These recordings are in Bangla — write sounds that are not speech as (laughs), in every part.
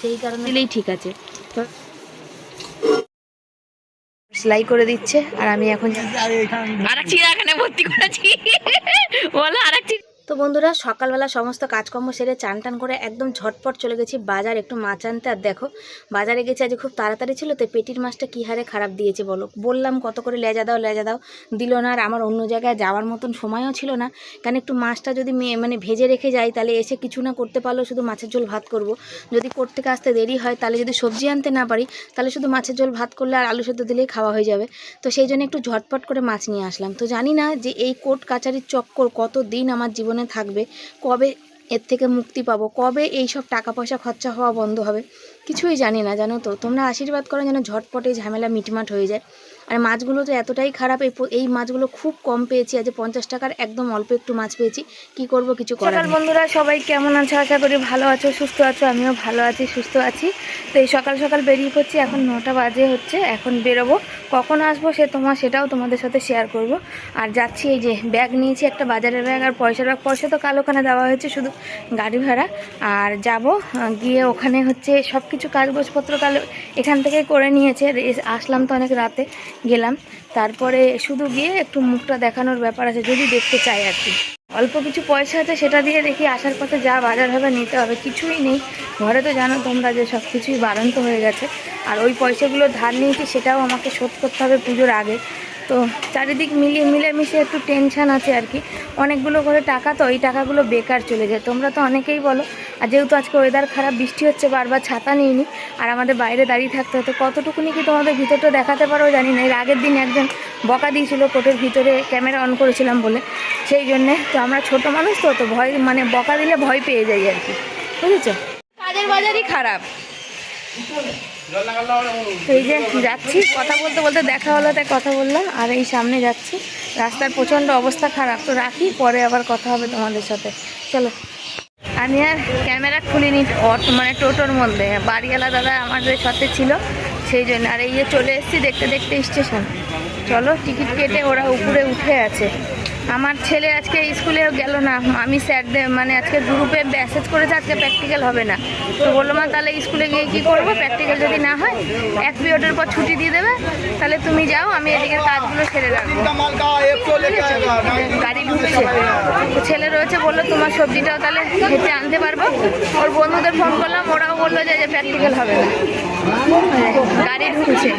সেই কারণে দিলেই ঠিক আছে। সেলাই করে দিচ্ছে আর আমি এখন আর এক চিড়িয়াখানে ভর্তি করেছি। বলো আর এক তো বন্ধুরা, সকালবেলা সমস্ত কাজকর্ম সেরে চান টান করে একদম ঝটপট চলে গেছি বাজার একটু মাছ আনতে। আর দেখো, বাজারে গেছি আজ খুব তাড়াতাড়ি ছিল, তো পেটির মাছটা কী হারে খারাপ দিয়েছে বলো? বললাম, কত করে লেজা দাও লেজা দাও। দিল না, আর আমার অন্য জায়গায় যাওয়ার মতন সময়ও ছিল না। কারণ একটু মাছটা যদি মানে ভেজে রেখে যাই, তাহলে এসে কিছু না করতে পারলেও শুধু মাছের ঝোল ভাত করব। যদি করতে আসতে দেরি হয়, তাহলে যদি সবজি আনতে না পারি, তাহলে শুধু মাছের ঝোল ভাত করলে আর আলু সেদ্ধ দিলেই খাওয়া হয়ে যাবে। তো সেই জন্য একটু ঝটপট করে মাছ নিয়ে আসলাম। তো জানি না যে এই কোর্ট কাচারির চক্কর কত দিন আমার জীবনে থাকবে। কবে এর থেকে মুক্তি পাবো? কবে এই সব টাকা পয়সা খরচা হওয়া বন্ধ হবে? কিছুই জানি না, জানো তো? তোমরা আশীর্বাদ করো যেন ঝটপটে ঝামেলা মিটমাট হয়ে যায়। আর মাছগুলো তো এতটাই খারাপ এই এই মাছগুলো খুব কম পেয়েছি আজ পঞ্চাশ টাকার একদম অল্প একটু মাছ পেয়েছি। কি করব কিছু করার বন্ধুরা সবাই কেমন আছো? আশা করি ভালো আছো সুস্থ আছো আমিও ভালো আছি সুস্থ আছি। তো এই সকাল সকাল বেরিয়ে পড়ছি এখন নটা বাজে হচ্ছে এখন বেরোবো। কখন আসব সে তোমার সেটাও তোমাদের সাথে শেয়ার করব। আর যাচ্ছি এই যে ব্যাগ নিয়েছি একটা বাজারের ব্যাগ আর পয়সার ব্যাগ পয়সা তো কাল ওখানে দেওয়া হয়েছে শুধু গাড়ি ভাড়া। আর যাব গিয়ে ওখানে হচ্ছে সব কিছু কাগজপত্র কাল এখান থেকেই করে নিয়েছে। আসলাম তো অনেক রাতে। গেলাম। তারপরে শুধু গিয়ে একটু মুখটা দেখানোর ব্যাপার আছে, যদি দেখতে চাই আর কি। অল্প কিছু পয়সা আছে, সেটা দিয়ে দেখি আসার পথে যা বাজার হবে নিতে হবে, কিছুই নেই। ঘরে তো জানো তোমরা যে সব কিছুই বাড়ন্ত হয়ে গেছে। আর ওই পয়সাগুলো ধার নিয়েছি, সেটাও আমাকে শোধ করতে হবে পুজোর আগে। তো চারিদিক মিলিয়ে মিলেমিশে একটু টেনশন আছে আর কি। অনেকগুলো করে টাকা তো, এই টাকাগুলো বেকার চলে যায়। তোমরা তো অনেকেই বলো আর যেহেতু আজকে ওয়েদার খারাপ বৃষ্টি হচ্ছে বারবার ছাতা নিইনি। আর আমাদের বাইরে দাঁড়িয়ে থাকতে হতো। কতটুকুনি কি তোমাদের ভিতরটা দেখাতে পারো জানি না। এর আগের দিন একজন বকা দিয়েছিল কোর্টের ভিতরে ক্যামেরা অন করেছিলাম বলে। সেই জন্যে তো আমরা ছোট মানুষ তো তো ভয় মানে বকা দিলে ভয় পেয়ে যাই আর কি। বুঝেছ? কাজের বাজারই খারাপ। এই যে যাচ্ছি কথা বলতে বলতে দেখা হলো তাই কথা বললাম। আর এই সামনে যাচ্ছি। রাস্তার প্রচণ্ড অবস্থা খারাপ। তো রাখি পরে আবার কথা হবে তোমাদের সাথে। চলো। আমি আর ক্যামেরা খুলিনি অটো মানে টোটোর মধ্যে। বাড়িওয়ালা দাদা আমাদের সাথে ছিল, সেই জন্য। আর এই যে চলে এসেছি দেখতে দেখতে স্টেশন। চলো, টিকিট কেটে ওরা উপরে উঠে আছে। আমার ছেলে আজকে স্কুলেও গেল না। আমি স্যারদের মানে আজকে গ্রুপে মেসেজ করেছে, আজকে প্র্যাকটিক্যাল হবে না। তো বলল, মা, তাহলে স্কুলে গিয়ে কী করব? প্র্যাকটিক্যাল যদি না হয়, এক পিরিয়ডের পর ছুটি দিয়ে দেবে। তাহলে তুমি যাও, আমি এদিকে কাজগুলো সেরে রাখব। গাড়ি ঢুকছে ছেলে রয়েছে, বলল, তোমার সবজিটাও তাহলে হেঁটে আনতে পারব। ওর বন্ধুদের ফোন করলাম, ওরাও বলল যে প্র্যাকটিক্যাল হবে না। গাড়ি ঢুকছে।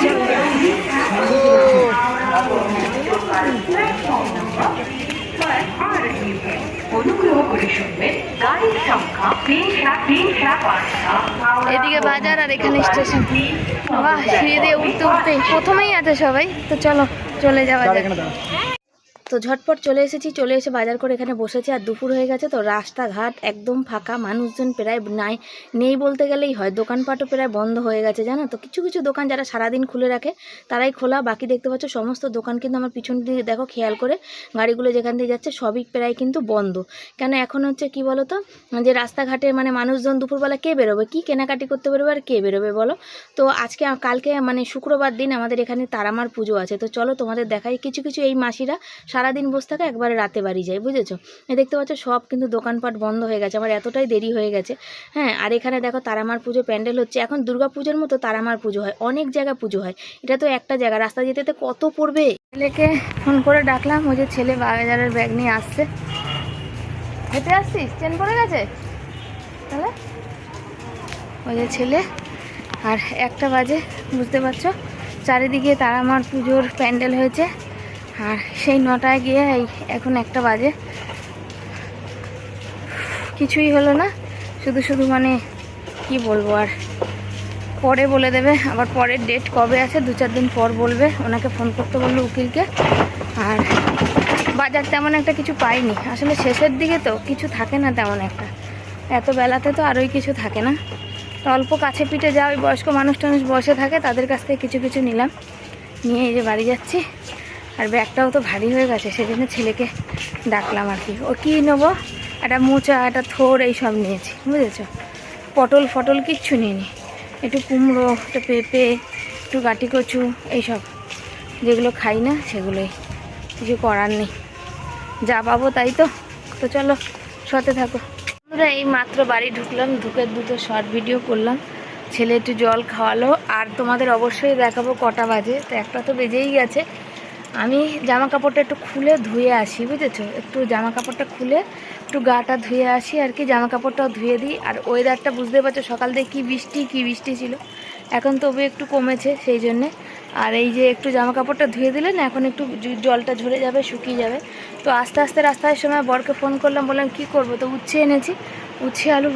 অনুগ্রহ করে এদিকে বাজার আর এখানে স্টেশন। বাহ, সিঁড়ি দিয়ে উঠতে উঠতে প্রথমেই আছে সবাই। তো চলো, চলে যাওয়া যাক। তো ঝটপট চলে এসেছি, চলে এসে বাজার করে এখানে বসেছি আর দুপুর হয়ে গেছে তো রাস্তাঘাট একদম ফাঁকা, মানুষজন প্রায় নাই, নেই বলতে গেলেই হয়, দোকানপাটও প্রায় বন্ধ হয়ে গেছে, জানো তো? কিছু কিছু দোকান যারা সারাদিন খুলে রাখে, তারাই খোলা, বাকি দেখতে পাচ্ছ সমস্ত দোকান কিন্তু আমার পিছন দিকে দেখো খেয়াল করে, গাড়িগুলো যেখান দিয়ে যাচ্ছে সবই প্রায় কিন্তু বন্ধ। কেন এখন হচ্ছে কি বলো তো যে রাস্তাঘাটে মানে মানুষজন দুপুরবেলা কে বেরোবে? কি কেনাকাটি করতে বেরোবে আর কে বেরোবে বলো? তো আজকে কালকে মানে শুক্রবার দিন আমাদের এখানে তারামার পুজো আছে, তো চলো তোমাদের দেখাই। কিছু কিছু এই মাসিরা সারাদিন বসে থাকে, একবারে রাতে বাড়ি যায় বুঝেছ? দেখতে পাচ্ছ, সব কিন্তু দোকানপাট বন্ধ হয়ে গেছে, আমার এতটাই দেরি হয়ে গেছে। হ্যাঁ আর এখানে দেখো তারামার পুজো প্যান্ডেল হচ্ছে, এখন দুর্গা পুজোর মতো তারামার পুজো হয়, অনেক জায়গা পুজো হয়, এটা তো একটা জায়গা, রাস্তা যেতে কত পড়বে? ছেলেকে ফোন করে ডাকলাম, ওই যে ছেলে বাজারের ব্যাগ নিয়ে আসছে। হেঁটে আসছিস? চেন পড়ে গেছে? তাহলে? ওই যে ছেলে, আর একটা বাজে, বুঝতে পারছ? চারিদিকে তারামার পুজোর প্যান্ডেল হয়েছে। আর সেই নটায় গিয়ে এই এখন একটা বাজে। কিছুই হলো না, শুধু শুধু মানে কি বলব আর, পরে বলে দেবে, আবার পরের ডেট কবে আছে, দু চার দিন পর বলবে, ওনাকে ফোন করতে বলল উকিলকে, আর বাজার তেমন একটা কিছু পাইনি। আসলে শেষের দিকে তো কিছু থাকে না তেমন একটা, এত বেলাতে তো আরোই কিছু থাকে না। তো অল্প কাছে পিঠে যা ওই বয়স্ক মানুষ টানুষ বসে থাকে, তাদের কাছ থেকে কিছু কিছু নিলাম। নিয়ে এই যে বাড়ি যাচ্ছি। আর ব্যাগটাও তো ভারী হয়ে গেছে, সেজন্য ছেলেকে ডাকলাম আর কি। ও কী নেব? একটা মোচা, একটা থোর, এইসব নিয়েছি, বুঝেছ? পটল ফটল কিচ্ছু নিইনি। একটু কুমড়ো, একটু পেঁপে, একটু গাটি কচু, এইসব। যেগুলো খাই না, সেগুলোই। কিছু করার নেই। যা পাবো তাই তো। তো চলো সতে থাকো। আমরা এই মাত্র বাড়ি ঢুকলাম, ঢুকে দুটো শর্ট ভিডিও করলাম। ছেলে একটু জল খাওয়ালো, আর তোমাদের অবশ্যই দেখাবো কটা বাজে। তো একটা তো বেজেই গেছে। আমি জামা কাপড়টা একটু খুলে ধুয়ে আসি, বুঝেছ? একটু জামা কাপড়টা খুলে একটু গাটা ধুয়ে আসি আর কি জামা কাপড়টাও ধুয়ে দিই। আর ওয়েদারটা বুঝতে পারছ, সকাল থেকে কী বৃষ্টি কী বৃষ্টি ছিল? এখন তবু একটু কমেছে সেই জন্যে। আর এই যে একটু জামা কাপড়টা ধুয়ে দিলে না, এখন একটু জলটা ঝরে যাবে, শুকিয়ে যাবে। তো আস্তে আস্তে রাস্তায় সময় বরকে ফোন করলাম, বললাম, কি করব? তো উচ্ছে এনেছি। উচ্ছে আলু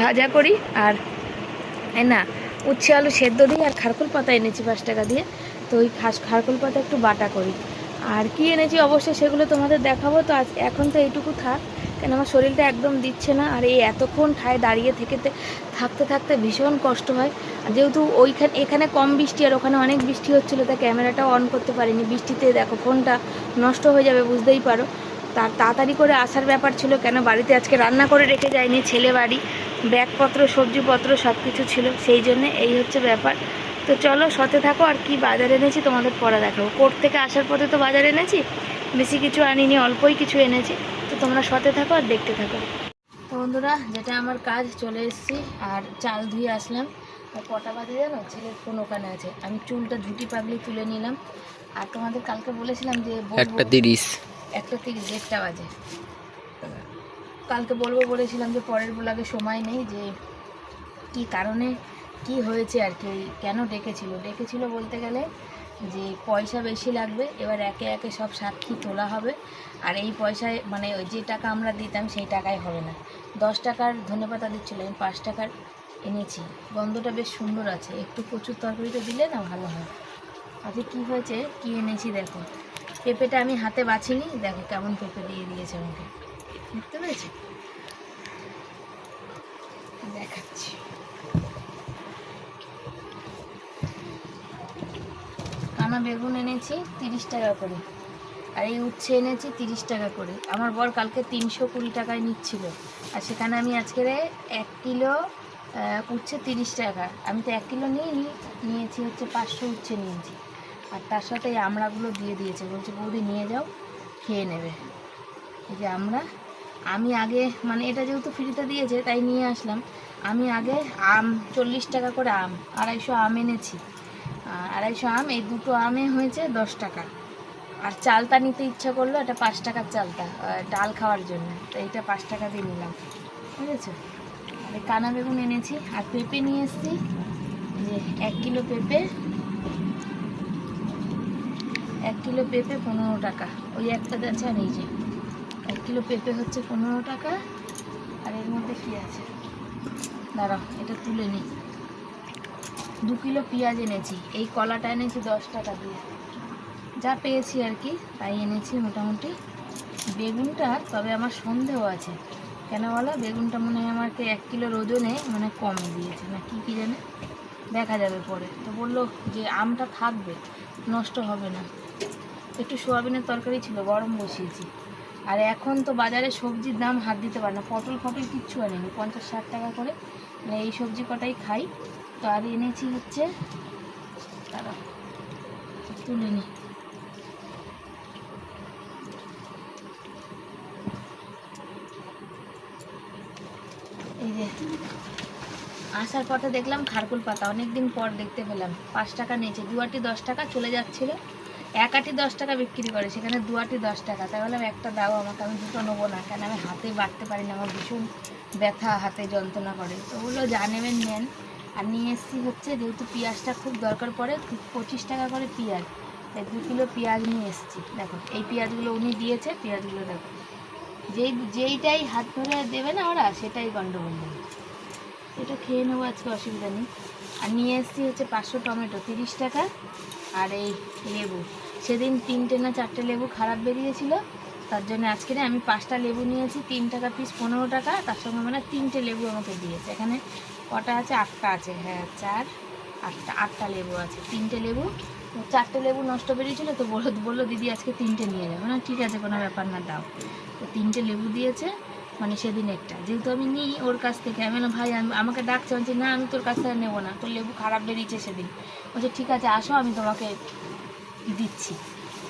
ভাজা করি আর না, উচ্ছে আলু সেদ্ধ দিই আর খারকুল পাতা এনেছি পাঁচ টাকা দিয়ে। তো ওই খাস, খারকুল পাতা একটু বাটা করি। আর কি এনেছি অবশ্যই সেগুলো তোমাদের দেখাবো, তো আজ এখন তো এইটুকু থাক। কেন আমার শরীরটা একদম দিচ্ছে না, আর এই এতক্ষণ ঠায় দাঁড়িয়ে থেকে থাকতে থাকতে ভীষণ কষ্ট হয়। আর যেহেতু ওইখানে, এখানে কম বৃষ্টি আর ওখানে অনেক বৃষ্টি হচ্ছিল তা ক্যামেরাটাও অন করতে পারিনি। বৃষ্টিতে দেখো ফোনটা নষ্ট হয়ে যাবে, বুঝতেই পারো। তার তাড়াতাড়ি করে আসার ব্যাপার ছিল, কেন বাড়িতে আজকে রান্না করে রেখে যায়নি ছেলে বাড়ি। ব্যাগপত্র, সবজিপত্র সব কিছু ছিল, সেই জন্য এই হচ্ছে ব্যাপার। তো চলো সতে থাকো আর কি বাজার এনেছি তোমাদের পরে দেখাবো। কোর্ট থেকে আসার পথে তো বাজার এনেছি বেশি কিছু আনিনি অল্পই কিছু এনেছি। তো তোমরা সতে থাকো আর দেখতে থাকো। তো বন্ধুরা যেটা আমার কাজ চলে এসেছি আর চাল ধুয়ে আসলাম। আর কটা বাজে জানো? ছেলের ফোন ওখানে আছে। আমি চুলটা ঝুটি পাগলি তুলে নিলাম। আর তোমাদের কালকে বলেছিলাম যে একটা তিরিশ। একটা থেকে দেড়টা বাজে। কালকে বলব বলেছিলাম যে পরের ব্লগে সময় নেই যে কি কারণে কি হয়েছে আর কি? কেন ডেকেছিল? ডেকেছিল বলতে গেলে যে পয়সা বেশি লাগবে, এবার একে একে সব সাক্ষী তোলা হবে। আর এই পয়সায় মানে ওই যে টাকা আমরা দিতাম সেই টাকায় হবে না। দশ টাকার ধনেপাতা দিচ্ছিল আমি পাঁচ টাকার এনেছি। গন্ধটা বেশ সুন্দর আছে। একটু প্রচুর তরকারিতে দিলে না ভালো হয়। আজকে কি হয়েছে? কি এনেছি দেখো। পেঁপেটা আমি হাতে বাছিনি। দেখো কেমন পেঁপে দিয়ে দিয়েছে আমাকে। দেখতে পেয়েছি? দেখাচ্ছি। কানা বেগুন এনেছি তিরিশ টাকা করে। আর এই উচ্ছে এনেছি তিরিশ টাকা করে। আমার বর কালকে তিনশো কুড়ি টাকায় নিচ্ছিল। আর সেখানে আমি আজকে এক কিলো উচ্ছে তিরিশ টাকা। আমি তো এক কিলো নিইনি নিয়েছি হচ্ছে পাঁচশো উচ্ছে নিয়েছি। আর তার সাথে এই আমড়াগুলো দিয়ে দিয়েছে। বলছে, বৌদি, নিয়ে যাও, খেয়ে নেবে। এই যে আমরা। আমি আগে মানে এটা যেহেতু ফ্রিতে দিয়েছে, তাই নিয়ে আসলাম। আমি আগে আম, চল্লিশ টাকা করে আম, আড়াইশো আম এনেছি। আড়াইশো আম, এই দুটো আমে হয়েছে দশ টাকা। আর চালটা নিতে ইচ্ছা করল, এটা পাঁচ টাকার চালটা ডাল খাওয়ার জন্য। তো এইটা পাঁচ টাকা দিয়ে নিলাম। বুঝেছ আর কানা বেগুন এনেছি। আর পেঁপে নিয়ে এসেছি। যে এক কিলো পেঁপে, এক কিলো পেঁপে পনেরো টাকা। ওই একটা যাচ্ছে আর এই যে, এক কিলো পেঁপে হচ্ছে পনেরো টাকা। আর এর মধ্যে কি আছে? দাঁড়াও, এটা তুলে নিই। দু কিলো পেঁয়াজ এনেছি। এই কলাটা এনেছি দশ টাকা দিয়ে। যা পেয়েছি আর কি, তাই এনেছি মোটামুটি। বেগুনটা, তবে আমার সন্দেহ আছে। কেন বলো? বেগুনটা মনে হয় আমাকে এক কিলোর ওজনে মানে কম দিয়েছে। না, কি, কী জানে? দেখা যাবে পরে। তো বলল যে আমটা থাকবে, নষ্ট হবে না। একটু সোয়াবিনের তরকারি ছিল, গরম বসিয়েছি। আর এখন তো বাজারে সবজির দাম হাত দিতে পারে না। পটল ফটল কিচ্ছু আনেনি পঞ্চাশ ষাট টাকা করে। মানে এই সবজি কটাই খাই। তো আর এনেছি হচ্ছে, দাঁড়া তুলে নি। এই যে, আসার পথে দেখলাম খারকুল পাতা। অনেকদিন পর দেখতে পেলাম। পাঁচ টাকা নিয়েছে। দুয়াটি দশ টাকা চলে যাচ্ছিল। এক আটি দশ টাকা বিক্রি করে, সেখানে দুয়াটি দশ টাকা। তাই বললাম একটা দাও, আমাকে আমি দুটো নেব না, কেন আমি হাতে বাড়তে পারি না, আমার ভীষণ ব্যথা, হাতে যন্ত্রণা করে। তো বলল যা নেবেন, নেন। আর নিয়ে এসেছি হচ্ছে, যেহেতু পেঁয়াজটা খুব দরকার পড়ে, পঁচিশ টাকা করে পেঁয়াজ। তাই দু কিলো পেঁয়াজ নিয়ে এসেছি। দেখো, এই পেঁয়াজগুলো উনি দিয়েছে, পেঁয়াজগুলো দেখো। যেই, যেইটাই হাত ধরে দেবে না ওরা, সেটাই গন্ডগোল নেবে। এটা খেয়ে নেব, আজকে অসুবিধা নেই। আর নিয়ে এসেছি হচ্ছে পাঁচশো টমেটো, তিরিশ টাকা। আর এই লেবু, সেদিন তিনটে না চারটে লেবু খারাপ বেরিয়েছিল, তার জন্য আজকে আমি পাঁচটা লেবু নিয়েছি, তিন টাকা পিস পনেরো টাকা, তার সঙ্গে মানে তিনটে লেবু আমাকে দিয়েছে। এখানে কটা আছে? আটটা আছে। হ্যাঁ চার, আটটা আটটা লেবু আছে, তিনটে লেবু। চারটে লেবু নষ্ট বেরিয়েছিল, তো বলল বলল, দিদি, আজকে তিনটে নিয়ে যাবে। না ঠিক আছে, কোনো ব্যাপার না, দাও। তো তিনটে লেবু দিয়েছে মানে সেদিন একটা। যেহেতু আমি নিই ওর কাছ থেকে আমি বললাম, ভাই আমি আমাকে ডাকছে। বলছি না আমি তোর কাছ থেকে নেব না। তোর লেবু খারাপ বেরিয়েছে সেদিন। বলছে ঠিক আছে আসো আমি তোমাকে দিচ্ছি।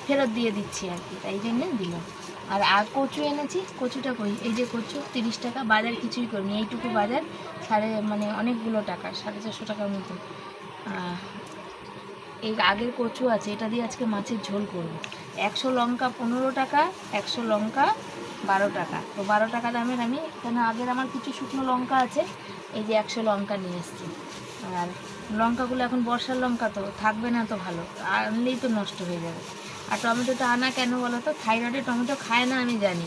ফেরত দিয়ে দিচ্ছি আর কি। তাই জন্যে দিল। আর আর কচু এনেছি। কচুটা কই? এই যে কচু তিরিশ টাকা। বাজার কিছুই করিনি। এইটুকু বাজার সাড়ে মানে অনেকগুলো টাকা সাড়ে চারশো টাকার মতো। এই আগের কচু আছে এটা দিয়ে আজকে মাছের ঝোল করব। একশো লঙ্কা পনেরো টাকা একশো লঙ্কা বারো টাকা। তো বারো টাকা দামের আমি কেন আগের আমার কিছু শুকনো লঙ্কা আছে, এই যে একশো লঙ্কা নিয়ে এসেছি। আর লঙ্কাগুলো এখন বর্ষার লঙ্কা তো, থাকবে না তো ভালো, আনলেই তো নষ্ট হয়ে যাবে। আর টমেটোটা আনা কেন বলো তো? থাইরয়েডে টমেটো খায় না আমি জানি।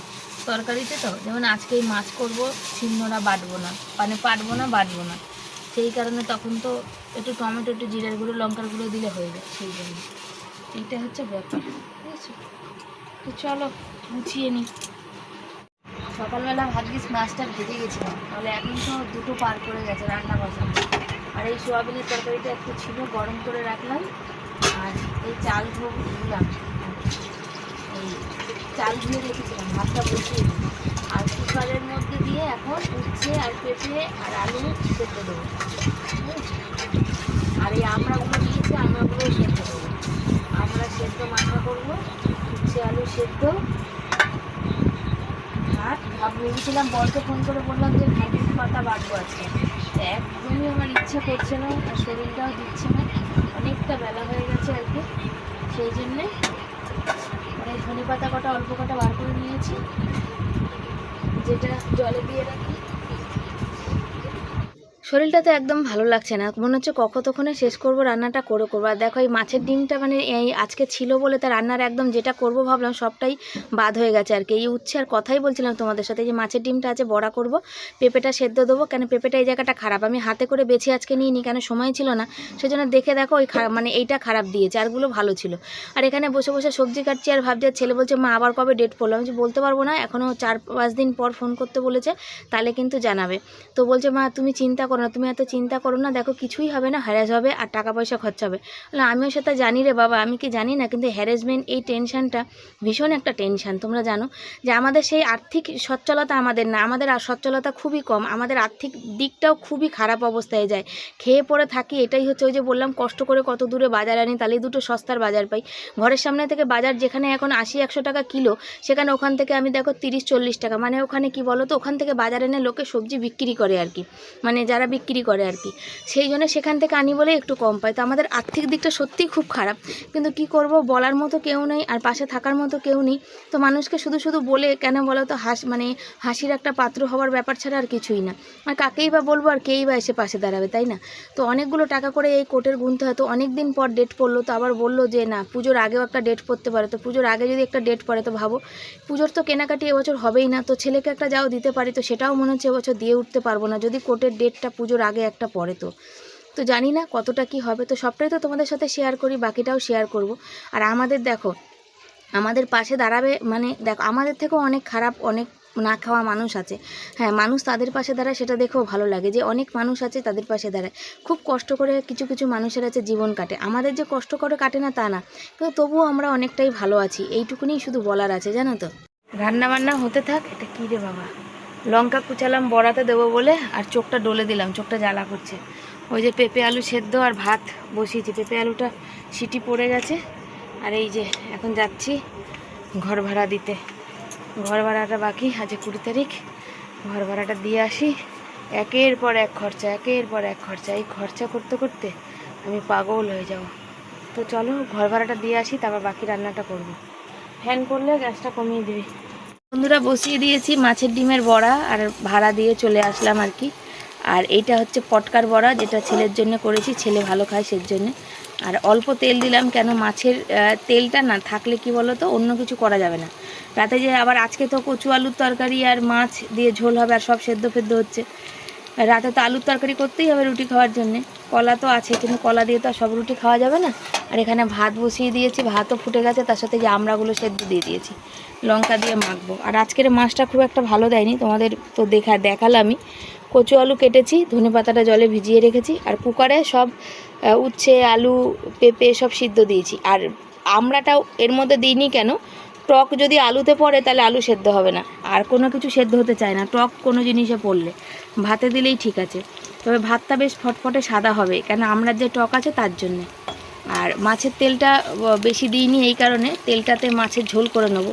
তরকারিতে তো, যেমন আজকেই মাছ করব ছিন্নরা বাটবো না। মানে পাটবো না, বাটবো না। সেই কারণে তখন তো একটু টমেটো, একটু জিরার গুঁড়ো, লঙ্কার গুঁড়ো দিলে হয়ে যায় সেই জন্য। এইটা হচ্ছে ব্যাপার ঠিক আছে তো চলো, গুছিয়ে নিই। সকালবেলা ভাগ্যিস মাছটা ভেজে গেছিলাম তাহলে এখন তো দুটো পার করে গেছে রান্না বসানো আর এই সোয়াবিনের তরকারিটা একটু ছিল, গরম করে রাখলাম। আর এই চাল ধুলাম এই চাল ধুয়ে রেখেছিলাম, ভাতটা বসিয়ে। আর কুকারের মধ্যে দিয়ে এখন উচ্ছে আর পেঁপে আর আলু সেদ্ধ দেবো? আর এই আমড়াগুলো নিয়েছি আমড়াগুলো সেদ্ধ দেবো। আমরা সেদ্ধ মাখা করব, উচ্ছে, আলু সেদ্ধ ভেবেছিলাম বরকে ফোন করে বললাম যে ভাতের পাতা বাটবো আজকে। একদমই আমার ইচ্ছা করছে না, আর শরীরটাও দিচ্ছে না। অনেকটা বেলা হয়ে গেছে আর কি। সেই জন্যে মানে ধনে পাতা কটা, অল্প কটা বার করে নিয়েছি। যেটা জলে দিয়ে রাখি। শরীরটা তো একদম ভালো লাগছে না। মনে হচ্ছে কখন তখন শেষ করব, রান্নাটা করে করব। আর দেখো, এই মাছের ডিমটা মানে এই আজকে ছিল বলে তার রান্নার একদম যেটা করব ভাবলাম সবটাই বাদ হয়ে গেছে আর কি। এই উচ্ছে আর কথাই বলছিলাম তোমাদের সাথে যে মাছের ডিমটা আছে বড়া করব, পেঁপেটা সেদ্ধ দেবো। কেন পেঁপেটা এই জায়গাটা খারাপ, আমি হাতে করে বেছে আজকে নিইনি, কেন সময় ছিল না। সেজন্য দেখে দেখো, ওই মানে এইটা খারাপ দিয়েছে, আরগুলো ভালো ছিল। আর এখানে বসে বসে সবজি কাটছি আর ভাবছি ছেলে বলছে, মা, আবার কবে ডেট পড়ল? আমি বলতে পারব না এখনও চার পাঁচ দিন পর ফোন করতে বলেছে, তাহলে কিন্তু জানাবে। তো বলছে, মা, তুমি চিন্তা করো না, তুমি এত চিন্তা করো না, দেখো কিছুই হবে না হ্যারাস হবে আর টাকা পয়সা খরচা হবে। আমিও সেটা জানি রে বাবা, আমি কি জানি না? কিন্তু হ্যারাসমেন্ট এই টেনশনটা ভীষণ একটা টেনশন তোমরা জানো যে আমাদের সেই আর্থিক সচ্ছলতা আমাদের না, আমাদের সচ্ছলতা খুবই কম, আমাদের আর্থিক দিকটাও খুবই খারাপ অবস্থায় যায়। খেয়ে পড়ে থাকি, এটাই হচ্ছে ওই যে বললাম, কষ্ট করে কত দূরে বাজার আনি তাহলেই দুটো সস্তার বাজার পাই। ঘরের সামনে থেকে বাজার যেখানে এখন আশি, একশো টাকা কিলো, সেখানে ওখান থেকে আমি দেখো তিরিশ, চল্লিশ টাকা মানে ওখানে কি বলো তো ওখান থেকে বাজার এনে লোকে সবজি বিক্রি করে আর কি। মানে যারা বিক্রি করে আর কি। সেই জন্য সেখান থেকে আনি বলে একটু কম পাই তো আমাদের আর্থিক দিকটা সত্যিই খুব খারাপ। কিন্তু কি করব? বলার মতো কেউ নেই আর পাশে থাকার মতো কেউ নেই। তো মানুষকে শুধু শুধু বলে কেন বলো তো, হাস মানে হাসির একটা পাত্র হওয়ার ব্যাপার ছাড়া আর কিছুই না। আর কাকেই বা বলব আর কেই বা এসে পাশে দাঁড়াবে, তাই না? তো অনেকগুলো টাকা করে এই কোটের গুনতে হয়। তো অনেক দিন পর ডেট পড়ল। তো আবার বলল যে, না, পুজোর আগেও একটা ডেট পড়তে পারে। তো পুজোর আগে যদি একটা ডেট পড়ে, তো ভাবো। পুজোর তো কেনাকাটি এবছর হবেই না। তো ছেলেকে একটা যাও দিতে পারি। তো সেটাও মনে হচ্ছে এবছর দিয়ে উঠতে পারব না। যদি কোটের ডেটটা পুজোর আগে, একটা পড়ে তো। তো জানি না কতটা কি হবে, তো সবটাই তো তোমাদের সাথে শেয়ার করি, বাকিটাও শেয়ার করব। আর আমাদের দেখো, আমাদের পাশে দাঁড়াবে মানে দেখো, আমাদের থেকেও অনেক খারাপ, অনেক না খাওয়া মানুষ আছে। হ্যাঁ মানুষ তাদের পাশে দাঁড়ায়, সেটা দেখেও ভালো লাগে যে অনেক মানুষ আছে তাদের পাশে দাঁড়ায়। খুব কষ্ট করে কিছু কিছু মানুষের আছে জীবন কাটে। আমাদের যে কষ্ট করে কাটে না, তা না। কিন্তু তবুও আমরা অনেকটাই ভালো আছি এইটুকুনি শুধু বলার আছে, জানো তো? রান্না বান্না হতে থাক, এটা কী রে বাবা? লঙ্কা কুচালাম বড়াতে দেবো বলে আর চোখটা ডলে দিলাম, চোখটা জ্বালা করছে। ওই যে পেঁপে আলু সেদ্ধ আর ভাত বসিয়েছি, পেঁপে আলুটা সিটি পড়ে গেছে। আর এই যে এখন যাচ্ছি ঘর ভাড়া দিতে। ঘর ভাড়াটা বাকি, আজ কুড়ি তারিখ। ঘর ভাড়াটা দিয়ে আসি। একের পর এক খরচা, একের পর এক খরচা। এই খরচা করতে করতে আমি পাগল হয়ে যাব। তো চলো ঘর ভাড়াটা দিয়ে আসি, তারপর বাকি রান্নাটা করব। ফ্যান করলে গ্যাসটা কমিয়ে দিবি। বন্ধুরা, বসিয়ে দিয়েছি মাছের ডিমের বড়া আর ভাড়া দিয়ে চলে আসলাম আর কি। আর এইটা হচ্ছে পটকার বড়া, যেটা ছেলের জন্য করেছি, ছেলে ভালো খায় সের জন্য আর অল্প তেল দিলাম কেন মাছের তেলটা না থাকলে কি বলো তো অন্য কিছু করা যাবে না। রাতে যে আবার আজকে তো কচু আলুর তরকারি আর মাছ দিয়ে ঝোল হবে আর সব সেদ্ধ ফেদ্ধ হচ্ছে। রাতে তো আলুর তরকারি করতেই হবে রুটি খাওয়ার জন্যে। কলা তো আছে, কিন্তু কলা দিয়ে তো আর সব রুটি খাওয়া যাবে না। আর এখানে ভাত বসিয়ে দিয়েছি, ভাতও ফুটে গেছে, তার সাথে যে আমড়াগুলো সেদ্ধ দিয়ে দিয়েছি। লঙ্কা দিয়ে মাখবো। আর আজকের মাছটা খুব একটা ভালো দেয়নি, তোমাদের তো দেখা, দেখালামই। কচু আলু কেটেছি, ধনে পাতাটা জলে ভিজিয়ে রেখেছি, আর কুকারে সব উচ্ছে, আলু, পেঁপে সব সিদ্ধ দিয়েছি। আর আমড়াটাও এর মধ্যে দিইনি কেন? টক যদি আলুতে পড়ে তাহলে আলু সেদ্ধ হবে না। আর কোনো কিছু সেদ্ধ হতে চায় না, টক কোনো জিনিসে পড়লে। ভাতে দিলেই ঠিক আছে। তবে ভাতটা বেশ ফটফটে সাদা হবে, কেন আমরা যে টক আছে তার জন্যে। আর মাছের তেলটা বেশি দিইনি এই কারণে, তেলটাতে মাছের ঝোল করে নেব।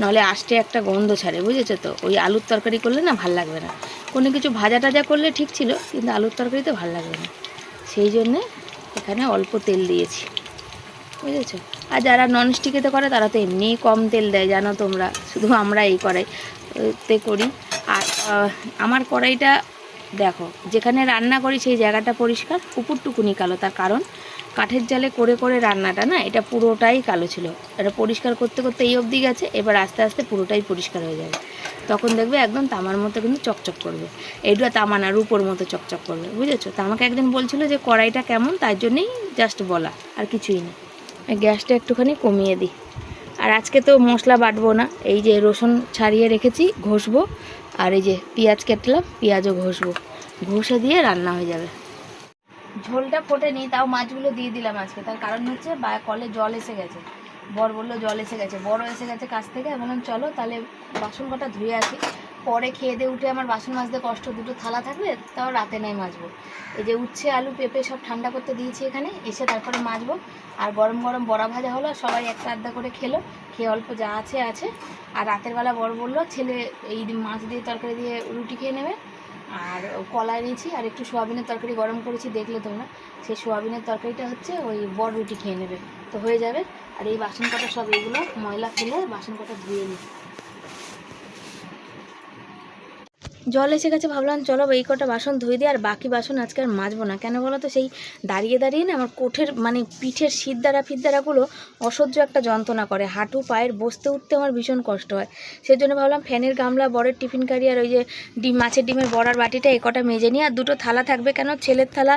নাহলে আষ্টে একটা গন্ধ ছাড়ে, বুঝেছ তো? ওই আলুর তরকারি করলে না ভালো লাগবে না। কোনো কিছু ভাজা টাজা করলে ঠিক ছিল, কিন্তু আলুর তরকারিতে ভালো লাগবে না। সেই জন্যে এখানে অল্প তেল দিয়েছি। বুঝেছ? আর যারা ননস্টিকেতে করে তারা তো এমনিই কম তেল দেয়, জানো তোমরা। শুধু আমরা এই করাই তে করি। আর আমার কড়াইটা দেখো, যেখানে রান্না করি সেই জায়গাটা পরিষ্কার উপরটুকুনি কালো। তার কারণ, কাঠের জালে করে করে রান্নাটা না, এটা পুরোটাই কালো ছিল। এটা পরিষ্কার করতে করতে এই অবধি গেছে, এবার আস্তে আস্তে পুরোটাই পরিষ্কার হয়ে যাবে। তখন দেখবে একদম তামার মতো কিন্তু চকচক করবে। এইটা তামা না, রূপোর মতো চকচক করবে, বুঝেছ? তো আমাকে একদিন বলছিল যে কড়াইটা কেমন, তার জন্যেই জাস্ট বলা, আর কিছুই না। গ্যাসটা একটুখানি কমিয়ে দিই। আর আজকে তো মশলা বাটবো না, এই যে রসুন ছাড়িয়ে রেখেছি, ঘষবো আর এই যে পেঁয়াজ কেটলাম, পেঁয়াজও ঘষবো। ঘষে দিয়ে রান্না হয়ে যাবে। ঝোলটা ফোটেনি তাও মাছগুলো দিয়ে দিলাম আজকে। তার কারণ হচ্ছে বা কলে জল এসে গেছে। বর বলল জল এসে গেছে। বড় এসে গেছে কাছ থেকে। বললাম, চলো তাহলে বাসন কটা ধুয়ে আসি। পরে খেয়ে দিয়ে উঠে আমার বাসন মাজতে কষ্ট। দুটো থালা থাকবে তাও রাতে নাই মাজবো। এই যে উচ্ছে, আলু, পেঁপে সব ঠান্ডা করতে দিয়েছি এখানে। এসে তারপরে মাজবো। আর গরম গরম বড়া ভাজা হলো সবাই একটা আধা করে খেলো। খেয়ে অল্প যা আছে আছে। আর রাতের বেলা বড় বলল, ছেলে এই মাছ দিয়ে তরকারি দিয়ে রুটি খেয়ে নেবে। আর কলা এনেছি আর একটু সোয়াবিনের তরকারি গরম করেছি, দেখলে তোমরা। সেই সোয়াবিনের তরকারিটা হচ্ছে ওই বড় রুটি খেয়ে নেবে। তো হয়ে যাবে। আর এই বাসন কটা সব এইগুলো ময়লা ফেলে বাসন কটা ধুয়ে নিই। জল এসে গেছে, ভাবলাম চলো এই কটা বাসন ধুয়ে দিই, আর বাকি বাসন আজকে আর মাজবো না। কেন বলো তো, সেই দাঁড়িয়ে দাঁড়িয়ে না আমার কোঠের মানে পিঠের সিদ্ধারা ফিদ্দারাগুলো অসহ্য একটা যন্ত্রণা করে। হাঁটু, পায়ের, বসতে, উঠতে আমার ভীষণ কষ্ট হয়। সেই জন্য ভাবলাম ফ্যানের গামলা বড়ের টিফিন কারি, আর ওই যে ডিম, মাছের ডিমের বড়ার বাটিটা এই কটা মেজে নিই, আর দুটো থালা থাকবে কেন? ছেলের থালা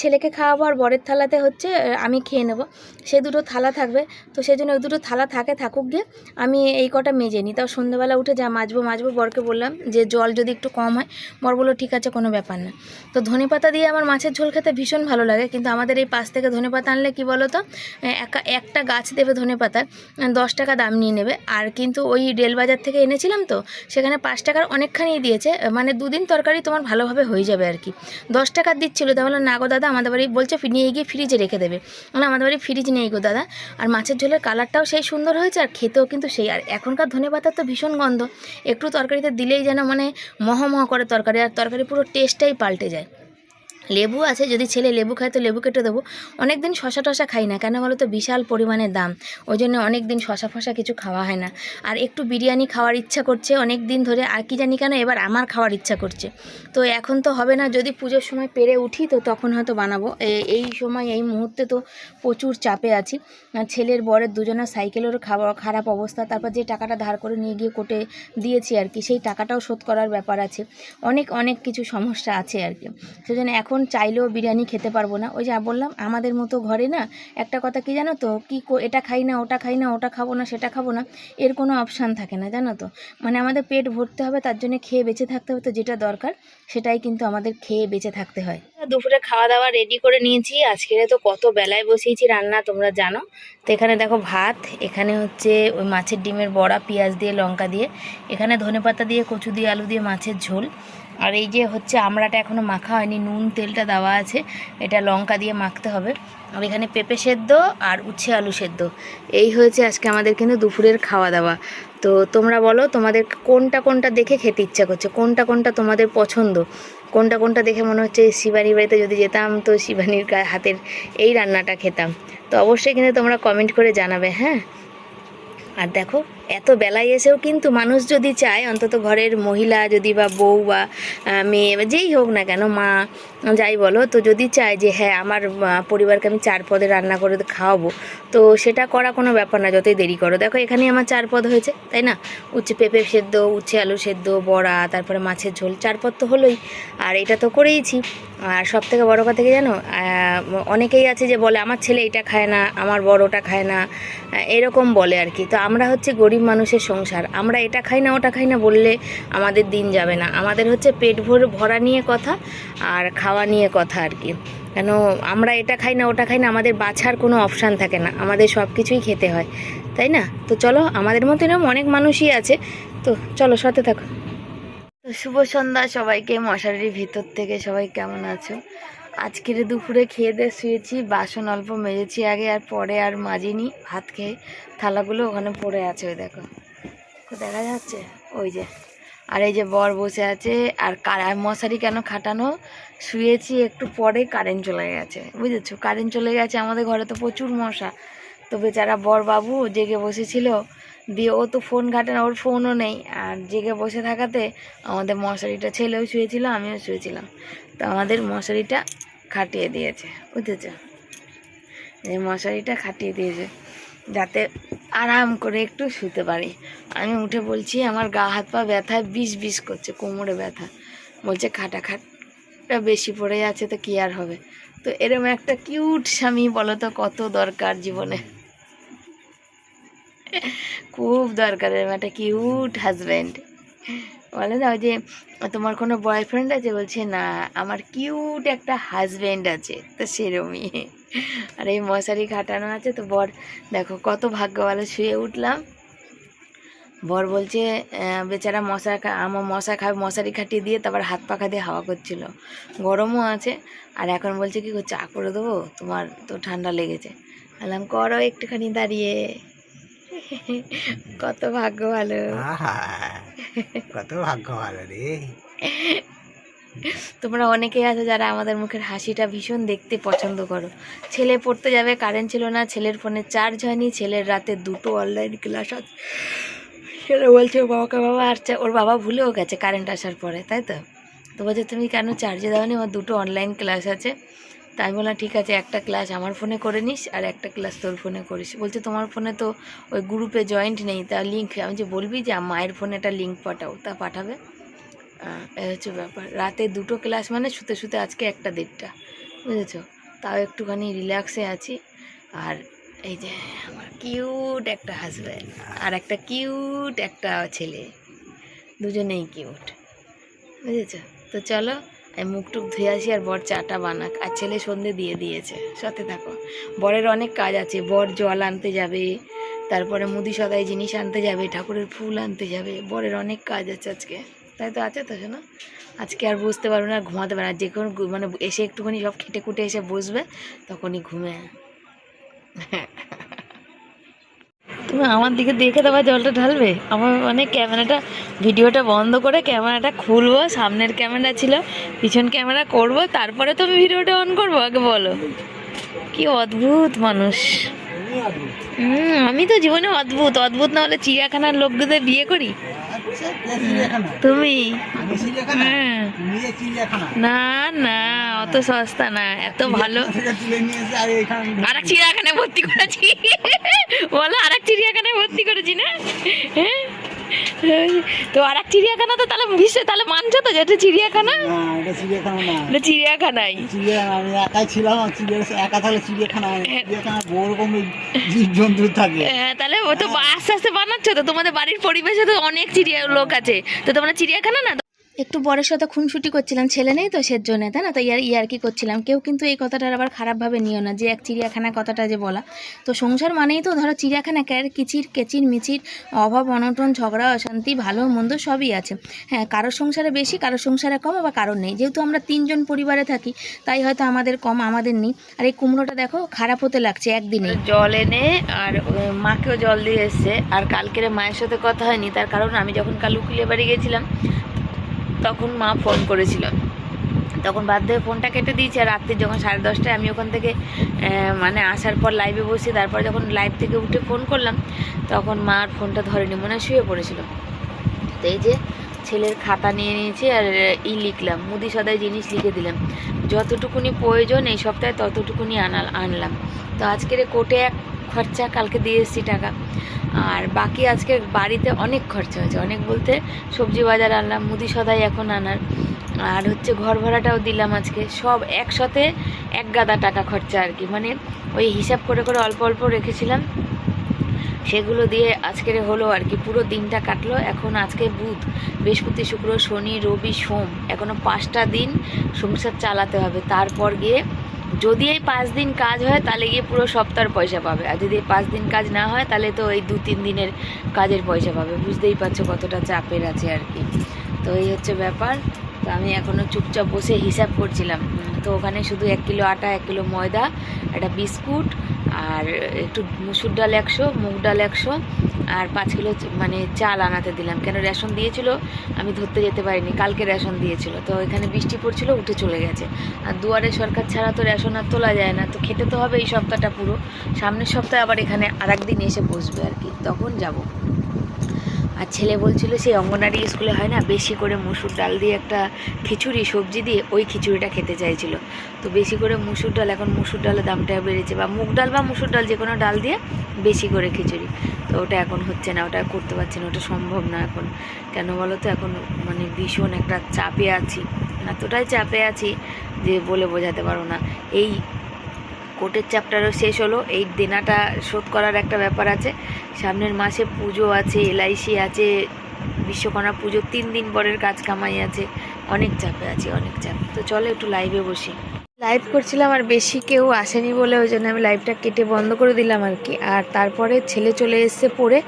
ছেলেকে খাওয়াবো আর বরের থালাতে হচ্ছে আমি খেয়ে নেব। সে দুটো থালা থাকবে, তো সেই জন্য ওই দুটো থালা থাকে, থাকুক গিয়ে, আমি এই কটা মেজে নিই। তাও সন্ধ্যাবেলা উঠে যা মাজবো মাজবো, বরকে বললাম যে, জল যদি একটু কম হয়, বর বলল, ঠিক আছে, কোনো ব্যাপার না। তো ধনে পাতা দিয়ে আমার মাছের ঝোল খেতে ভীষণ ভালো লাগে, কিন্তু আমাদের এই পাশ থেকে ধনে পাতা আনলে কি বলো তো একা, একটা গাছ দেবে ধনে পাতার দশ টাকা দাম নিয়ে নেবে। আর কিন্তু ওই রেল বাজার থেকে এনেছিলাম তো, সেখানে পাঁচ টাকার অনেকখানি দিয়েছে মানে দুদিন তরকারি তোমার ভালোভাবে হয়ে যাবে আর কি। দশ টাকার দিচ্ছিল, তা বললাম না গো দাদা, আমাদের বাড়ি বলছে নিয়ে গিয়ে ফ্রিজে রেখে দেবে। মানে আমাদের বাড়ি ফ্রিজ নেই গো দাদা। আর মাছের ঝোলের কালারটাও সেই সুন্দর হয়েছে, আর খেতেও কিন্তু সেই। আর এখনকার ধনে পাতার তো ভীষণ গন্ধ, একটু তরকারিতে দিলেই যেন মানে মহা মহা করে তরকারি আর তরকারি পুরো টেস্টটাই পাল্টে যায়। লেবু আছে, যদি ছেলে লেবু খায় তো লেবু কেটে দেবো। অনেক দিন শশা টশা খাই না, কেন বলো তো বিশাল পরিমাণে দাম। ওই জন্য অনেক দিন শশা ফশা কিছু খাওয়া হয় না। আর একটু বিরিয়ানি খাওয়ার ইচ্ছা করছে অনেক দিন ধরে আর কি জানি কেন এবার আমার খাওয়ার ইচ্ছা করছে। তো এখন তো হবে না, যদি পুজোর সময় পেরে উঠি তো তখন হয়তো বানাবো। এই সময়, এই মুহূর্তে তো প্রচুর চাপে আছি। ছেলের বরের দুজনের সাইকেলেরও খাওয়া খারাপ অবস্থা, তারপর যে টাকাটা ধার করে নিয়ে গিয়ে কোটে দিয়েছি আর কি, সেই টাকাটাও শোধ করার ব্যাপার আছে। অনেক অনেক কিছু সমস্যা আছে আর কি। সেজন্য এখন চাইলেও বিরিয়ানি খেতে পারব না। ওই যা বললাম, আমাদের মতো ঘরে না, একটা কথা কি জানো তো? কি এটা খাই না, ওটা খাই না, ওটা খাব না, সেটা খাব না, এর কোনো অপশান থাকে না, জানো তো? মানে আমাদের পেট ভরতে হবে, তার জন্য খেয়ে বেঁচে থাকতে হবে তো যেটা দরকার, সেটাই কিন্তু আমাদের খেয়ে বেঁচে থাকতে হয়। দুপুরে খাওয়া দাওয়া রেডি করে নিয়েছি আজকে তো কত বেলায় বসিয়েছি রান্না, তোমরা জানো? তো এখানে দেখো ভাত, এখানে হচ্ছে ওই মাছের ডিমের বড়া, পেঁয়াজ দিয়ে, লঙ্কা দিয়ে, এখানে ধনেপাতা দিয়ে, কচু দিয়ে, আলু দিয়ে, মাছের ঝোল। আর এই যে হচ্ছে আমড়াটা এখনও মাখা হয়নি, নুন তেলটা দেওয়া আছে, এটা লঙ্কা দিয়ে মাখতে হবে। আর এখানে পেঁপে সেদ্ধ আর উচ্ছে আলু সেদ্ধ। এই হয়েছে আজকে আমাদের কিন্তু দুপুরের খাওয়া দাওয়া। তো তোমরা বলো, তোমাদের কোনটা কোনটা দেখে খেতে ইচ্ছা করছে? কোনটা কোনটা তোমাদের পছন্দ? কোনটা কোনটা দেখে মনে হচ্ছে শিবানীর বাড়িতে যদি যেতাম, তো শিবানীর হাতের এই রান্নাটা খেতাম। তো অবশ্যই কিন্তু তোমরা কমেন্ট করে জানাবে হ্যাঁ? আর দেখো এত বেলায় এসেও কিন্তু মানুষ যদি চায়, অন্তত ঘরের মহিলা যদি বা বউ বা মেয়ে যেই হোক না কেন, মা, যাই বলো, তো যদি চায় যে হ্যাঁ আমার পরিবারকে আমি চার পদে রান্না করে খাওয়াবো, তো সেটা করা কোনো ব্যাপার না, যতই দেরি করো। দেখো এখানে আমার চার পদ হয়েছে, তাই না? উচ্ছে পেঁপে সেদ্ধ, উচ্ছে আলু সেদ্ধ, বড়া, তারপরে মাছের ঝোল, চার পদ তো হলোই, আর এটা তো করেইছি। আর সব থেকে বড়ো কথা কি জানো? অনেকেই আছে যে বলে, আমার ছেলে এটা খায় না, আমার বড়টা খায় না। এরকম বলে আর কি। তো আমরা হচ্ছে গরিব মানুষের সংসার। আমরা এটা খাই না, ওটা খাই না বললে আমাদের দিন যাবে না। আমাদের হচ্ছে পেট ভর ভরা নিয়ে কথা আর খাওয়া নিয়ে কথা আর কি। কেন আমরা এটা খাই না, ওটা খাই না, আমাদের বাছার কোনো অপশান থাকে না। আমাদের সব কিছুই খেতে হয়, তাই না? তো চলো, আমাদের মতো এরকম অনেক মানুষই আছে। তো চলো, সাথে থাকো। তো শুভ সন্ধ্যা সবাইকে, মশারির ভিতর থেকে সবাই কেমন আছো? আজকের দুপুরে খেয়ে দিয়ে শুয়েছি, বাসন অল্প মেজেছি আগে আর পরে আর মাজিনি। ভাত খেয়ে থালাগুলো ওখানে পড়ে আছে ওই দেখো। দেখা যাচ্ছে, ওই যে। আর এই যে বর বসে আছে, আর মশারি কেন খাটানো? শুয়েছি, একটু পরে কারেন্ট চলে গেছে, বুঝেছ? কারেন্ট চলে গেছে, আমাদের ঘরে তো প্রচুর মশা। তো বেচারা বর বাবু জেগে বসেছিল, দিয়ে ও তো ফোন ঘাটে না, ওর ফোনও নেই। আর জেগে বসে থাকাতে আমাদের মশারিটা ছেলেও শুয়েছিল, আমিও শুয়েছিলাম। তো আমাদের মশারিটা খাটিয়ে দিয়েছে, বুঝেছ? এই মশারিটা খাটিয়ে দিয়েছে, যাতে আরাম করে একটু শুতে পারি। আমি উঠে বলছি, আমার গা হাত পা ব্যথায় বিষ বিষ করছে, কোমরে ব্যথা। বলছে খাটা খাটটা বেশি পড়ে যাচ্ছে তো কী আর হবে? তো এরম একটা কিউট স্বামী বলো তো, কত দরকার জীবনে? খুব দরকার, এরম একটা কিউট হাজব্যান্ড। বলে না যে তোমার কোনো বয়ফ্রেন্ড আছে? বলছে, না, আমার কিউট একটা হাজব্যান্ড আছে। তো সেরমই। আর এই মশারি খাটানো আছে, তো বর, দেখো কত ভাগ্য ভালো শুয়ে উঠলাম। বর বলছে বেচারা মশা আমার মশা খাবে, মশারি খাটিয়ে দিয়ে তারপর হাত পাখা দিয়ে হাওয়া করছিল। গরমও আছে, আর এখন বলছে কি চা করে দেবো? তোমার তো ঠান্ডা লেগেছে। বললাম, করো একটুখানি দাঁড়িয়ে। কত ভাগ্য ভালো। কত ভাগ্য ভালো রে। তোমরা অনেকেই আছে যারা আমাদের মুখের হাসিটা ভীষণ দেখতে পছন্দ করো। ছেলে পড়তে যাবে কারেন্ট ছিল না ছেলের ফোনে চার্জ হয়নি ছেলের রাতে দুটো অনলাইন ক্লাস আছে। ছেলে বলছে ওর বাবাকে বাবা আর ওর বাবা ভুলেও গেছে কারেন্ট আসার পরে তাই তো? তো বলছে তুমি কেন চার্জে দাওনি? আমার দুটো অনলাইন ক্লাস আছে। তাই বললাম, ঠিক আছে, একটা ক্লাস আমার ফোনে করে নিস আর একটা ক্লাস তোর ফোনে করিস। বলছে, তোমার ফোনে তো ওই গ্রুপে জয়েন্ট নেই, তা লিঙ্ক আমি যে বলবি যে মায়ের ফোনে একটা লিঙ্ক পাঠাও। তা পাঠাবে। এই হচ্ছে ব্যাপার। রাতে দুটো ক্লাস মানে শুতে শুতে আজকে একটা দেড়টা, বুঝেছ? তাও একটুখানি রিল্যাক্সে আছি। আর এই যে আমার কিউট একটা হাজব্যান্ড আর একটা কিউট একটা ছেলে, দুজনেই কিউট বুঝেছ? তো চলো আমি মুখ টুক ধুয়ে আসি আর বর চাটা বানাক, আর ছেলে সন্ধে দিয়ে দিয়েছে। সাথে থাকো। বরের অনেক কাজ আছে। বর জল আনতে যাবে, তারপরে মুদি সদাই জিনিস আনতে যাবে, ঠাকুরের ফুল আনতে যাবে। বরের অনেক কাজ আছে আজকে। তাই তো আছে তো, শোনো? আজকে আর বুঝতে পারবে না, ঘুমাতে পারে না। যে কোনো মানে এসে একটুখানি সব খেটে খুটে এসে বসবে, তখনই ঘুমে। (laughs) তুমি আমার দিকে দেখে দেওয়া জলটা ঢালবে? আমার মানে ক্যামেরাটা ভিডিওটা বন্ধ করে ক্যামেরাটা খুলবো সামনের ক্যামেরা ছিল পিছন ক্যামেরা করব তারপরে তুমি ভিডিওটা অন করব আগে বলো। কি অদ্ভুত মানুষ। হম আমি তো জীবনে অদ্ভুত অদ্ভুত না হলে চিড়িয়াখানার লোকদের বিয়ে করি? তুমি? হ্যাঁ। না না অত সস্তা না এত ভালো। আর এক চিড়িয়াখানায় ভর্তি করেছি। বলো আর এক চিড়িয়াখানায় ভর্তি করেছি না? হ্যাঁ? তো আর এক চিড়িয়াখানা তো তাহলে বিশ্বে তাহলে মানছো তো যে এটা চিড়িয়াখানা? না এটা চিড়িয়াখানা না। এটা চিড়িয়াখানাই। চিড়িয়াখানা আমি একাই ছিলাম একা তাহলে চিড়িয়াখানা হয় হ্যাঁ। চিড়িয়াখানা বহু রকমের জীব জন্তু থাকে। হ্যাঁ তাহলে ও তো আস্তে আস্তে বানাচ্ছো তো? তোমাদের বাড়ির পরিবেশে তো অনেক চিড়িয়া লোক আছে। তো তোমরা চিড়িয়াখানা না? একটু বরের সাথে খুনসুটি করছিলাম, ছেলে নেই তো সের জন্য তাই না? তো ইয়ার ইয়ার কি করছিলাম। কেউ কিন্তু এই কথাটার আবার খারাপভাবে নিও না, যে এক চিড়িয়াখানা কথাটা যে বলা। তো সংসার মানেই তো ধরো চিড়িয়াখানা, ক্যার, কিচির, কেচির, মিচির, অভাব, অনটন, ঝগড়া, অশান্তি, ভালো, মন্দ সবই আছে। হ্যাঁ কারোর সংসারে বেশি, কারোর সংসারে কম, আবার কারোর নেই। যেহেতু আমরা তিনজন পরিবারে থাকি, তাই হয়তো আমাদের কম, আমাদের নেই। আর এই কুমড়োটা দেখো, খারাপ হতে লাগছে একদিনে। জল এনে, আর মাকেও জল দিয়ে এসছে। আর কালকের মায়ের সাথে কথা হয়নি, তার কারণ আমি যখন কাল উকিলের বাড়ি গেছিলাম তখন মা ফোন করেছিল। তখন বাধ্য হয়ে ফোনটা কেটে দিয়েছি, আর রাত্রি যখন সাড়ে দশটায় আমি ওখান থেকে মানে আসার পর লাইভে বসি, তারপর যখন লাইভ থেকে উঠে ফোন করলাম, তখন মা আর ফোনটা ধরেনি, মনে শুয়ে পড়েছিল। তো এই যে ছেলের খাতা নিয়ে নিয়েছি, আর ই লিখলাম, মুদি সদাই জিনিস লিখে দিলাম। যতটুকুনি প্রয়োজন এই সপ্তাহে ততটুকুনি আনাল, আনলাম। তো আজকের কোর্টে এক খরচা, কালকে দিয়ে এসেছি টাকা। আর বাকি আজকে বাড়িতে অনেক খরচা হয়েছে। অনেক বলতে সবজি বাজার আনলাম, মুদি সদাই এখন আনার। আর হচ্ছে ঘর ভাড়াটাও দিলাম আজকে। সব একসাথে এক গাদা টাকা খরচা আর কি। মানে ওই হিসাব করে করে অল্প অল্প রেখেছিলাম। সেগুলো দিয়ে আজকের হলো আর কি। পুরো দিনটা কাটলো। এখন আজকে বুধ, বৃহস্পতি, শুক্র, শনি, রবি, সোম। এখনও পাঁচটা দিন সংসার চালাতে হবে। তারপর গিয়ে যদি এই পাঁচ দিন কাজ হয়, তাহলে গিয়ে পুরো সপ্তাহের পয়সা পাবে। আর যদি এই পাঁচ দিন কাজ না হয়, তাহলে তো এই দু তিন দিনের কাজের পয়সা পাবে। বুঝতেই পারছ কতটা চাপের আছে আর কি। তো এই হচ্ছে ব্যাপার। তো আমি এখনও চুপচাপ বসে হিসাব করছিলাম। তো ওখানে শুধু এক কিলো আটা, এক কিলো ময়দা, একটা বিস্কুট আর একটু মুসুর ডাল একশো, মুগ ডাল একশো, আর পাঁচ কিলো মানে চাল আনাতে দিলাম। কেন রেশন দিয়েছিল, আমি ধরতে যেতে পারিনি, কালকে রেশন দিয়েছিল। তো এখানে বৃষ্টি পড়ছিল, উঠে চলে গেছে। আর দুয়ারে সরকার ছাড়া তো রেশন আর তোলা যায় না, তো খেতে তো হবে এই সপ্তাহটা পুরো। সামনের সপ্তাহে আবার এখানে আর একদিন এসে বসবে আর কি, তখন যাব। আর ছেলে বলছিল সেই অঙ্গনারী স্কুলে হয় না, বেশি করে মুসুর ডাল দিয়ে একটা খিচুড়ি, সবজি দিয়ে ওই খিচুড়িটা খেতে চাইছিল। তো বেশি করে মুসুর ডাল, এখন মুসুর ডালের দামটা বেড়েছে বা মুগ ডাল বা মুসুর ডাল যে কোনো ডাল দিয়ে বেশি করে খিচুড়ি। তো ওটা এখন হচ্ছে না, ওটা করতে পারছি না, ওটা সম্ভব না এখন। কেন বলো তো, এখন মানে ভীষণ একটা চাপে আছি। এতটাই চাপে আছি যে বলে বোঝাতে পারো না। এই কোর্টের চ্যাপ্টারও শেষ হলো। এই দেনাটা শোধ করার একটা ব্যাপার আছে। সামনের মাসে পুজো আছে, এলআইসি আছে, বিশ্বকর্মা পুজো, তিন দিন পরের কাজ কামাই আছে। অনেক চাপে আছে, অনেক চাপ। তো চলো একটু লাইভে বসি। লাইভ করছিলাম আর বেশি কেউ আসেনি বলে ওই জন্য আমি লাইভটা কেটে বন্ধ করে দিলাম আর কি। আর তারপরে ছেলে চলে এসছে পড়ে।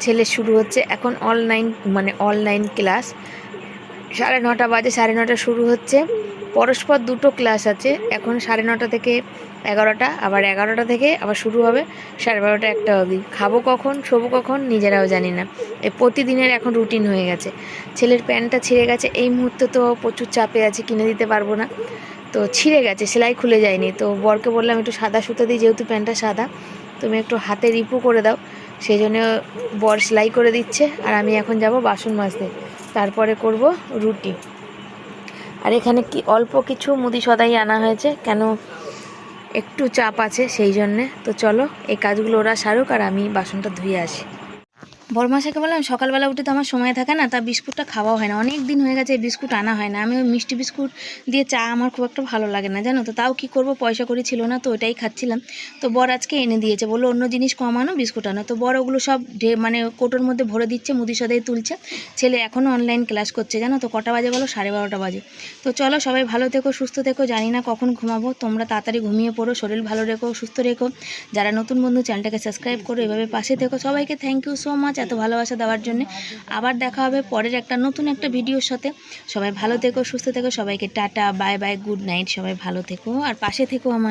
ছেলে শুরু হচ্ছে এখন অনলাইন মানে অনলাইন ক্লাস সাড়ে নটা বাজে, সাড়ে নটা শুরু হচ্ছে। পরস্পর দুটো ক্লাস আছে। এখন সাড়ে নটা থেকে এগারোটা, আবার এগারোটা থেকে আবার শুরু হবে সাড়ে বারোটা একটা অবধি। খাব কখন, শোবো কখন, নিজেরাও জানি না। এই প্রতিদিনের এখন রুটিন হয়ে গেছে। ছেলের প্যান্টটা ছিঁড়ে গেছে। এই মুহূর্তে তো প্রচুর চাপে আছে, কিনে দিতে পারব না। তো ছিঁড়ে গেছে, সেলাই খুলে যায়নি। তো বরকে বললাম, একটু সাদা সুতো দিই, যেহেতু প্যান্টটা সাদা, তুমি একটু হাতে রিপু করে দাও। সেই জন্য বর সেলাই করে দিচ্ছে আর আমি এখন যাব বাসন মাজতে। তারপরে করব রুটি। আর এখানে কি অল্প কিছু মুদি সদাই আনা হয়েছে, কেন একটু চাপ আছে সেই জন্যে। তো চলো, এই কাজগুলো ওরা সারুক আর আমি বাসনটা ধুয়ে আসি। বরমাসাকে বললাম, সকালবেলা উঠে তো আমার সময় থাকে না, তা বিস্কুটটা খাওয়া হয় না। অনেক দিন হয়ে গেছে এই বিস্কুট আনা হয় না। আমি ওই মিষ্টি বিস্কুট দিয়ে চা আমার খুব একটা ভালো লাগে না, জানো তো। তাও কি করব? পয়সা করে ছিল না, তো ওইটাই খাচ্ছিলাম। তো বর আজকে এনে দিয়েছে, বলল অন্য জিনিস কমানো বিস্কুট আনো। তো বড় ওগুলো সব মানে কোটোর মধ্যে ভরে দিচ্ছে মুদি সদাই তুলছে। ছেলে এখনও অনলাইন ক্লাস করছে, জানো তো। কটা বাজে বলো? সাড়ে বারোটা বাজে। তো চলো সবাই ভালো থেকো, সুস্থ থেকো। জানি না কখন ঘুমাবো। তোমরা তাড়াতাড়ি ঘুমিয়ে পড়ো, শরীর ভালো রেখো, সুস্থ রেখো। যারা নতুন বন্ধু, চ্যানেলটাকে সাবস্ক্রাইব করো, এভাবে পাশে থেকো। সবাইকে থ্যাংক ইউ সো মাচ এত ভালোবাসা দেওয়ার জন্য। আবার দেখা হবে পরের একটা নতুন একটা ভিডিওর সাথে। সবাই ভালো থেকো, সুস্থ থেকো, সবাইকে tata, bye bye, good night, সবাই ভালো থেকো, আর পাশে থেকো আমার।